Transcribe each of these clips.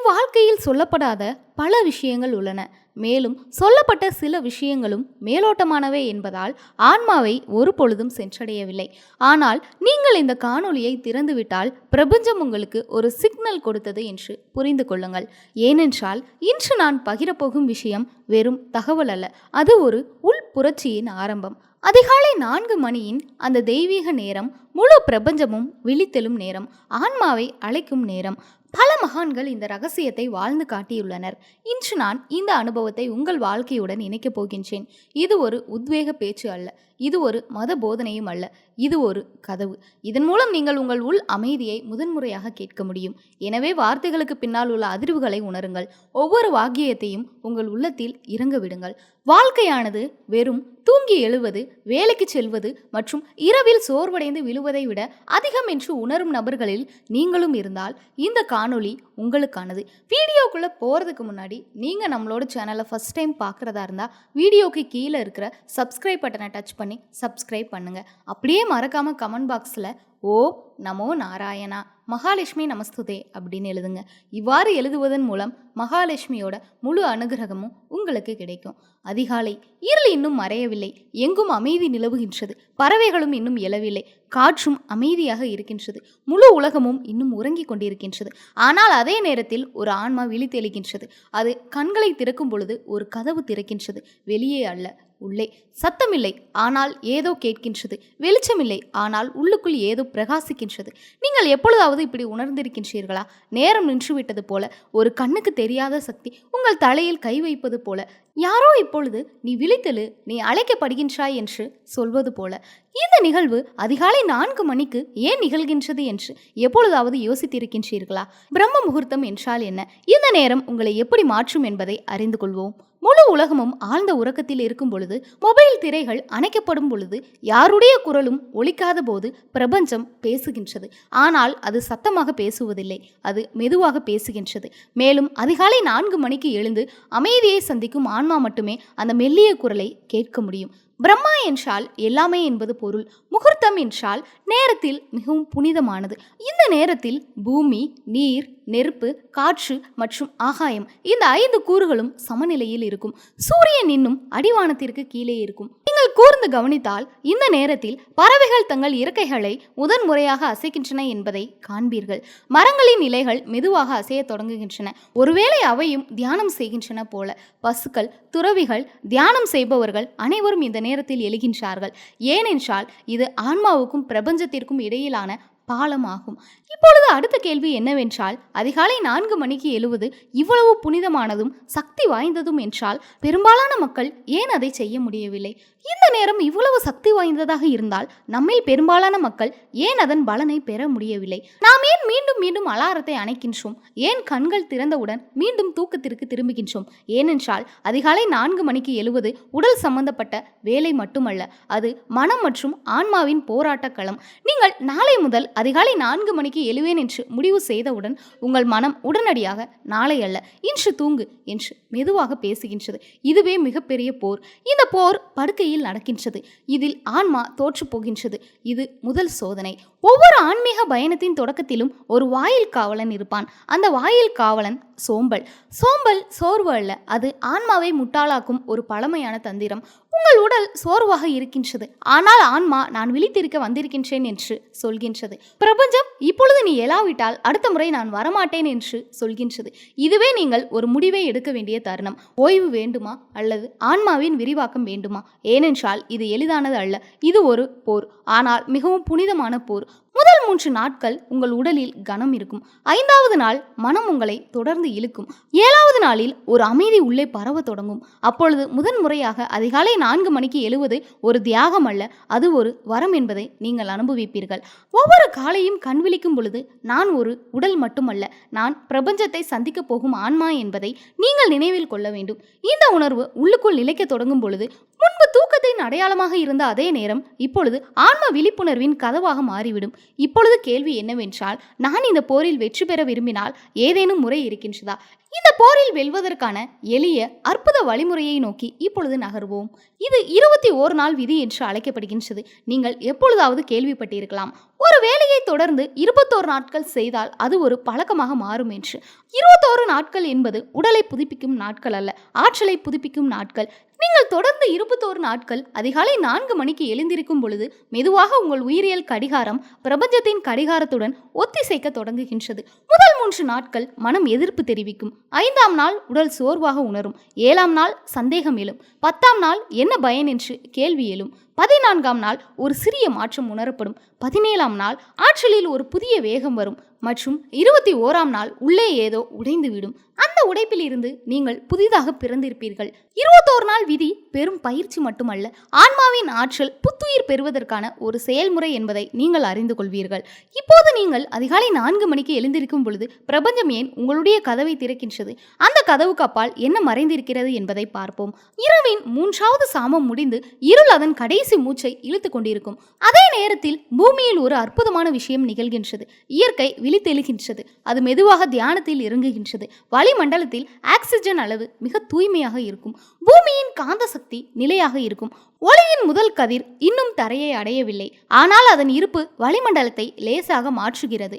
இவ்வாழ்க்கையில் சொல்லப்படாத பல விஷயங்கள் உள்ளன. மேலும் சொல்லப்பட்ட சில விஷயங்களும் மேலோட்டமானவை என்பதால் ஆன்மாவை ஒரு பொழுதும் சென்றடையவில்லை. ஆனால் நீங்கள் இந்த காணொளியை திறந்துவிட்டால் பிரபஞ்சம் உங்களுக்கு ஒரு சிக்னல் கொடுத்தது என்று புரிந்து கொள்ளுங்கள். ஏனென்றால் இன்று நான் பகிரப்போகும் விஷயம் வெறும் தகவல் அல்ல. அது ஒரு உள் புரட்சியின் ஆரம்பம். அதிகாலை நான்கு மணியின் அந்த தெய்வீக நேரம் முழு பிரபஞ்சமும் விழித்தெழும் நேரம். ஆன்மாவை அழைக்கும் நேரம். பல மகான்கள் இந்த ரகசியத்தை வாழ்ந்து காட்டியுள்ளனர். இன்று நான் இந்த அனுபவத்தை உங்கள் வாழ்க்கையுடன் இணைக்கப் போகின்றேன். இது ஒரு உத்வேக பேச்சு அல்ல. இது ஒரு மத போதனையும் அல்ல இது ஒரு கதவு. இதன் மூலம் நீங்கள் உங்கள் உள் அமைதியை முதன்முறையாக கேட்க முடியும். எனவே வார்த்தைகளுக்கு பின்னால் உள்ள அதிர்வுகளை உணருங்கள். ஒவ்வொரு வாக்கியத்தையும் உங்கள் உள்ளத்தில் இறங்க விடுங்கள். வாழ்க்கையானது வெறும் தூங்கி எழுவது வேலைக்கு செல்வது மற்றும் இரவில் சோர்வடைந்து விழுவதை விட அதிகம் என்று உணரும் நபர்களில் நீங்களும் இருந்தால் இந்த காணொளி உங்களுக்கானது. வீடியோக்குள்ளே போகிறதுக்கு முன்னாடி நீங்கள் நம்மளோட சேனலை ஃபஸ்ட் டைம் பார்க்குறதா இருந்தால் வீடியோக்கு கீழே இருக்கிற சப்ஸ்கிரைப் பட்டனை டச் பண்ணி சப்ஸ்கிரைப் பண்ணுங்கள் அப்படியே மறக்காமல் கமெண்ட் பாக்ஸில் ஓ நமோ நாராயணா மகாலட்சுமி நமஸ்துதே அப்படின்னு எழுதுங்க. இவ்வாறு எழுதுவதன் மூலம் மகாலட்சுமியோட முழு அனுகிரகமும் உங்களுக்கு கிடைக்கும். அதிகாலை இருள் இன்னும் மறையவில்லை. எங்கும் அமைதி நிலவுகின்றது. பறவைகளும் இன்னும் எழவில்லை. காற்றும் அமைதியாக இருக்கின்றது. முழு உலகமும் இன்னும் உறங்கிக் கொண்டிருக்கின்றது. ஆனால் அதே நேரத்தில் ஒரு ஆன்மா விழித்தெழுகின்றது. அது கண்களை திறக்கும் பொழுது ஒரு கதவு திறக்கின்றது. வெளியே அல்ல. உள்ளே. சத்தமில்லை ஆனால் ஏதோ கேட்கின்றது. வெளிச்சமில்லை ஆனால் உள்ளுக்குள் ஏதோ பிரகாசிக்கின்றது. நீங்கள் எப்பொழுதாவது இப்படி உணர்ந்திருக்கின்றீர்களா? நேரம் நின்றுவிட்டது போல ஒரு கண்ணுக்கு தெரியாத சக்தி உங்கள் தலையில் கை வைப்பது போல. யாரோ இப்பொழுது நீ விழித்தெழு நீ அழைக்கப்படுகின்றாய் என்று சொல்வது போல. இந்த நிகழ்வு அதிகாலை நான்கு மணிக்கு ஏன் நிகழ்கின்றது என்று எப்பொழுதாவது யோசித்திருக்கின்றீர்களா? பிரம்ம முகூர்த்தம் என்றால் என்ன? இந்த நேரம் உங்களை எப்படி மாற்றும் என்பதை அறிந்து கொள்வோம். முழு உலகமும் ஆழ்ந்த உறக்கத்தில் இருக்கும் பொழுது மொபைல் திரைகள் அணைக்கப்படும் பொழுது யாருடைய குரலும் ஒழிக்காத போது பிரபஞ்சம் பேசுகின்றது. ஆனால் அது சத்தமாக பேசுவதில்லை அது மெதுவாக பேசுகின்றது. மேலும் அதிகாலை நான்கு மணிக்கு எழுந்து அமைதியை சந்திக்கும் ஆன்மா மட்டுமே அந்த மெல்லிய குரலை கேட்க முடியும். பிரம்மா என்றால் எல்லாமே என்பது பொருள் முகூர்த்தம் என்றால் நேரத்தில் மிகவும் புனிதமானது. இந்த நேரத்தில் பூமி நீர் நெருப்பு காற்று மற்றும் ஆகாயம். இந்த ஐந்து கூறுகளும் சமநிலையில் இருக்கும். சூரியன் இன்னும் அடிவானத்திற்கு கீழே இருக்கும். நீங்கள் கூர்ந்து கவனித்தால் இந்த நேரத்தில் பறவைகள் தங்கள் இறக்கைகளை முதன் முறையாக அசைக்கின்றன என்பதை காண்பீர்கள். மரங்களின் இலைகள் மெதுவாக அசைய தொடங்குகின்றன. ஒருவேளை அவையும் தியானம் செய்கின்றன போல. பசுக்கள் துறவிகள் தியானம் செய்பவர்கள் அனைவரும் இந்த நேரத்தில் எழுகின்றார்கள். ஏனென்றால் இது ஆன்மாவுக்கும் பிரபஞ்சத்திற்கும் இடையிலான பாலமாகும். இப்பொழுது அடுத்த கேள்வி என்னவென்றால் அதிகாலை நான்கு மணிக்கு எழுவது இவ்வளவு புனிதமானதும் சக்தி வாய்ந்ததும் என்றால் பெரும்பாலான மக்கள் ஏன் அதை செய்ய முடியவில்லை? இந்த நேரம் இவ்வளவு சக்தி வாய்ந்ததாக இருந்தால் நம்மில் பெரும்பாலான மக்கள் ஏன் அதன் பலனை பெற முடியவில்லை? நாம் ஏன் மீண்டும் மீண்டும் அலாரத்தை அணைக்கின்றோம்? ஏன் கண்கள் திறந்தவுடன் மீண்டும் தூக்கத்திற்கு திரும்புகின்றோம்? ஏனென்றால் அதிகாலை நான்கு மணிக்கு எழுவது உடல் சம்பந்தப்பட்ட வேலை மட்டுமல்ல அது மனம் மற்றும் ஆன்மாவின் போராட்ட களம். நீங்கள் நாளை முதல் அதிகாலை நான்கு மணிக்கு எழுவேன் என்று முடிவு செய்தவுடன் உங்கள் மனம் உடனடியாக நாளை அல்ல இன்று தூங்கு என்று மெதுவாக பேசுகின்றது. இதுவே மிகப்பெரிய போர். இந்த போர் படுக்கையில் நடக்கின்றது. இதில் ஆன்மா தோற்று போகின்றது. இது முதல் சோதனை. ஒவ்வொரு ஆன்மீக பயணத்தின் தொடக்கத்திலும் ஒரு வாயில் காவலன் இருப்பான். அந்த வாயில் காவலன் சோம்பல். சோம்பல் சோர்வு அல்ல அது ஆன்மாவை முட்டாளாக்கும் ஒரு பழமையான தந்திரம். உங்கள் உடல் சோர்வாக இருக்கின்றது. ஆனால் ஆன்மா நான் விழித்திருக்க வந்திருக்கின்றேன் என்று சொல்கின்றது. பிரபஞ்சம் இப்பொழுது நீ எழாவிட்டால் அடுத்த முறை நான் வரமாட்டேன் என்று சொல்கின்றது. இதுவே நீங்கள் ஒரு முடிவை எடுக்க வேண்டிய தருணம். ஓய்வு வேண்டுமா? அல்லது ஆன்மாவின் விரிவாக்கம் வேண்டுமா? ஏனென்றால் இது எளிதானது அல்ல. இது ஒரு போர். ஆனால் மிகவும் புனிதமான போர். முதல் மூன்று நாட்கள் உங்கள் உடலில் கனம் இருக்கும். ஐந்தாவது நாள் மனம் உங்களை தொடர்ந்து இழுக்கும். ஏழாவது நாளில் ஒரு அமைதி உள்ளே பரவ தொடங்கும். அப்பொழுது முதன் முறையாக அதிகாலை நான்கு மணிக்கு எழுவது ஒரு தியாகம் அல்ல அது ஒரு வரம் என்பதை நீங்கள் அனுபவிப்பீர்கள். ஒவ்வொரு காலையும் கண் விழிக்கும் பொழுது நான் ஒரு உடல் மட்டுமல்ல நான் பிரபஞ்சத்தை சந்திக்கப் போகும் ஆன்மா என்பதை நீங்கள் நினைவில் கொள்ள வேண்டும். இந்த உணர்வு உள்ளுக்குள் நிலைக்க தொடங்கும் பொழுது முன்பு தூக்கத்தின் அடையாளமாக இருந்த அதே நேரம் இப்பொழுது ஆன்ம விழிப்புணர்வின் கதவாக மாறிவிடும். இப்பொழுது கேள்வி என்னவென்றால் நான் இந்த போரில் வெற்றி பெற விரும்பினால் ஏதேனும் முறை இருக்கின்றதா? இந்த போரில் வெல்வதற்கான எளிய அற்புத வழிமுறையை நோக்கி இப்பொழுது நகர்வோம். இது இருபத்தி ஓரு நாள் விதி என்று அழைக்கப்படுகின்றது. நீங்கள் எப்பொழுதாவது கேள்விப்பட்டிருக்கலாம். ஒரு வேலையை தொடர்ந்து இருபத்தோரு நாட்கள் செய்தால் அது ஒரு பழக்கமாக மாறும் என்று. இருபத்தோரு நாட்கள் என்பது உடலை புதுப்பிக்கும் நாட்கள் அல்ல ஆற்றலை புதுப்பிக்கும் நாட்கள். நீங்கள் தொடர்ந்து இருபத்தோரு நாட்கள் அதிகாலை நான்கு மணிக்கு எழுந்திருக்கும் பொழுது மெதுவாக உங்கள் உயிரியல் கடிகாரம் பிரபஞ்சத்தின் கடிகாரத்துடன் ஒத்திசைக்க தொடங்குகின்றது. முதல் மூன்று நாட்கள் மனம் எதிர்ப்பு தெரிவிக்கும். ஐந்தாம் நாள் உடல் சோர்வாக உணரும். ஏழாம் நாள் சந்தேகம் எழும். பத்தாம் நாள் என்ன பயன் என்று கேள்வி எழும். பதினான்காம் நாள் ஒரு சிறிய மாற்றம் உணரப்படும். பதினேழாம் நாள் ஆற்றலில் ஒரு புதிய வேகம் வரும். மற்றும் இருபத்தி ஓராம் நாள் உள்ளே ஏதோ உடைந்துவிடும். அந்த உடைப்பில் இருந்து நீங்கள் புதிதாக பிறந்திருப்பீர்கள். இருபத்தோரு நாள் விதி பெரும் பயிற்சி மட்டுமல்ல ஆன்மாவின் ஆற்றல் புத்துயிர் பெறுவதற்கான ஒரு செயல்முறை என்பதை நீங்கள் அறிந்து கொள்வீர்கள். இப்போது நீங்கள் அதிகாலை நான்கு மணிக்கு எழுந்திருக்கும் பொழுது பிரபஞ்சம் ஏன் உங்களுடைய கதவை திறக்கின்றது? அந்த கதவுக்கு அப்பால் என்ன மறைந்திருக்கிறது என்பதை பார்ப்போம். இரவின் மூன்றாவது சாமம் முடிந்து இருள் அதன் கடைசி மூச்சை இழுத்து கொண்டிருக்கும். அதே நேரத்தில் பூமியில் ஒரு அற்புதமான விஷயம் நிகழ்கின்றது. இயற்கை விழித்தெழுகின்றது. அது மெதுவாக தியானத்தில் இறங்குகின்றது. வளிமண்டலத்தில் ஆக்சிஜன் அளவு மிக தூய்மையாக இருக்கும். பூமியின் காந்த சக்தி நிலையாக இருக்கும். ஒளியின் முதல் கதிர் இன்னும் தரையை அடையவில்லை. ஆனால் அதன் இருப்பு வளிமண்டலத்தை லேசாக மாற்றுகிறது.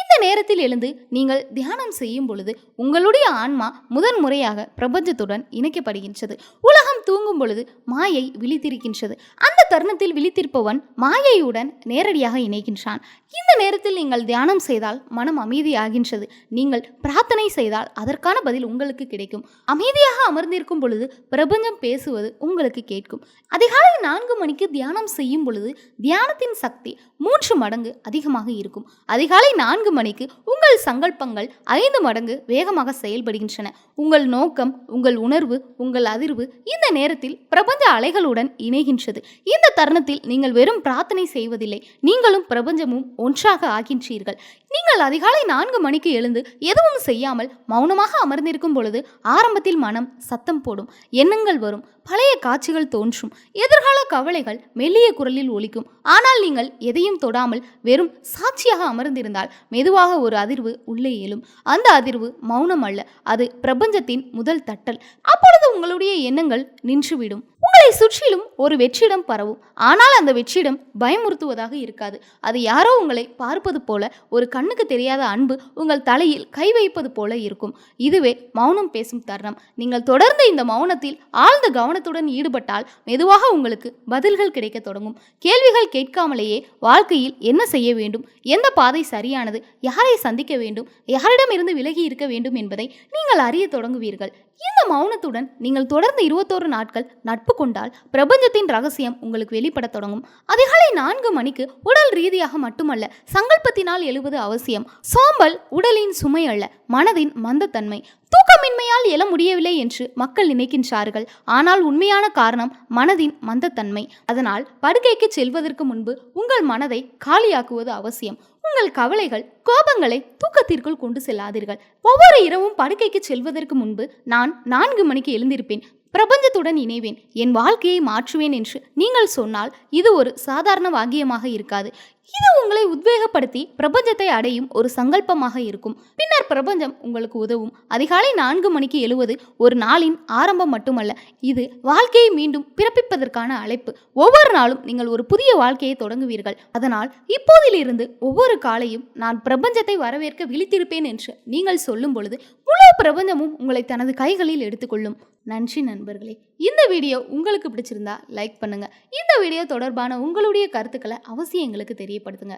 இந்த நேரத்தில் எழுந்து நீங்கள் தியானம் செய்யும் பொழுது உங்களுடைய ஆன்மா முதன் முறையாக பிரபஞ்சத்துடன் இணைக்கப்படுகின்றது. உலகம் தூங்கும் பொழுது மாயை விழித்திருக்கின்றது. அந்த தருணத்தில் விழித்திருப்பவன் மாயையுடன் நேரடியாக இணைகின்றான். இந்த நேரத்தில் நீங்கள் தியானம் செய்தால் மனம் அமைதியாகின்றது. நீங்கள் பிரார்த்தனை செய்தால் அதற்கான பதில் உங்களுக்கு கிடைக்கும். அமைதியாக அமர்ந்திருக்கும் பொழுது பிரபஞ்சம் பேசுவது உங்களுக்கு கேட்கும். அதிகாலை நான்கு மணிக்கு தியானம் செய்யும் பொழுது தியானத்தின் சக்தி மூன்று மடங்கு அதிகமாக இருக்கும். அதிகாலை நான்கு மணிக்கு உங்கள் சங்கல்பங்கள் ஐந்து மடங்கு வேகமாக செயல்படுகின்றன. உங்கள் நோக்கம் உங்கள் உணர்வு உங்கள் அதிர்வு இந்த நேரத்தில் பிரபஞ்ச அலைகளுடன் இணைகின்றது. இந்த தருணத்தில் நீங்கள் வெறும் பிரார்த்தனை செய்வதில்லை. நீங்களும் பிரபஞ்சமும் ஒன்றாக ஆகின்றீர்கள். நீங்கள் அதிகாலை நான்கு மணிக்கு எழுந்து எதுவும் செய்யாமல் மௌனமாக அமர்ந்திருக்கும் பொழுது ஆரம்பத்தில் மனம் சத்தம் போடும் எண்ணங்கள் வரும் பழைய காட்சிகள் தோன்றும் எதிர்கால கவலைகள் மெல்லிய குரலில் ஒலிக்கும். ஆனால் நீங்கள் எதையும் தொடாமல் வெறும் சாட்சியாக அமர்ந்திருந்தால் மெதுவாக ஒரு அதிர்வு உள்ளே எழும். அந்த அதிர்வு மௌனம் அல்ல அது பிரபஞ்சத்தின் முதல் தட்டல். அப்பொழுது உங்களுடைய எண்ணங்கள் நின்றுவிடும். உங்களை சுற்றிலும் ஒரு வெற்றிடம் பரவும். ஆனால் அந்த வெற்றிடம் பயமுறுத்துவதாக இருக்காது. அது யாரோ உங்களை பார்ப்பது போல ஒரு கண்ணுக்கு தெரியாத அன்பு உங்கள் தலையில் கை வைப்பது போல இருக்கும். இதுவே மௌனம் பேசும் தருணம். நீங்கள் தொடர்ந்து இந்த மௌனத்தில் ஆழ்ந்த கவனத்துடன் ஈடுபட்டால் மெதுவாக உங்களுக்கு பதில்கள் கிடைக்க தொடங்கும். கேள்விகள் கேட்காமலேயே வாழ்க்கையில் என்ன செய்ய வேண்டும்? எந்த பாதை சரியானது? யாரை சந்திக்க வேண்டும்? யாரிடமிருந்து விலகி இருக்க வேண்டும் என்பதை நீங்கள் அறிய தொடங்குவீர்கள். இந்த மௌனத்துடன் நீங்கள் தொடர்ந்து இருபத்தோரு நாட்கள் நட்பு கொண்டால் பிரபஞ்சத்தின் ரகசியம் உங்களுக்கு வெளிப்பட தொடங்கும். அதிகாலை நான்கு மணிக்கு உடல் ரீதியாக மட்டுமல்ல சங்கல்பத்தினால் எழுவது அவசியம். சோம்பல் உடலின் சுமை அல்ல மனதின் மந்தத்தன்மை. தூக்கமின்மையால் எழ முடியவில்லை என்று மக்கள் நினைக்கின்றார்கள். ஆனால் உண்மையான காரணம் மனதின் மந்தத்தன்மை. அதனால் படுக்கைக்கு செல்வதற்கு முன்பு உங்கள் மனதை காலியாக்குவது அவசியம். உங்கள் கவலைகள் கோபங்களை தூக்கத்திற்குள் கொண்டு செல்லாதீர்கள். ஒவ்வொரு இரவும் படுக்கைக்கு செல்வதற்கு முன்பு நான் நான்கு மணிக்கு எழுந்திருப்பேன். பிரபஞ்சத்துடன் இணைவேன். என் வாழ்க்கையை மாற்றுவேன் என்று நீங்கள் சொன்னால் இது ஒரு சாதாரண வாக்கியமாக இருக்காது. இது உங்களை உத்வேகப்படுத்தி பிரபஞ்சத்தை அடையும் ஒரு சங்கல்பமாக இருக்கும். பின்னர் பிரபஞ்சம் உங்களுக்கு உதவும். அதிகாலை நான்கு மணிக்கு எழுவது ஒரு நாளின் ஆரம்பம் மட்டுமல்ல இது வாழ்க்கையை மீண்டும் பிறப்பிப்பதற்கான அழைப்பு. ஒவ்வொரு நாளும் நீங்கள் ஒரு புதிய வாழ்க்கையை தொடங்குவீர்கள். அதனால் இப்போதிலிருந்து ஒவ்வொரு காலையும் நான் பிரபஞ்சத்தை வரவேற்க விழித்திருப்பேன் என்று நீங்கள் சொல்லும் பொழுது முழு பிரபஞ்சமும் உங்களை தனது கைகளில் எடுத்துக்கொள்ளும். நன்றி நண்பர்களே. இந்த வீடியோ உங்களுக்கு பிடிச்சிருந்தா லைக் பண்ணுங்க. இந்த வீடியோ தொடர்பான உங்களுடைய கருத்துக்களை அவசியம் எங்களுக்கு தெரியும் தெரியப்படுத்துங்க.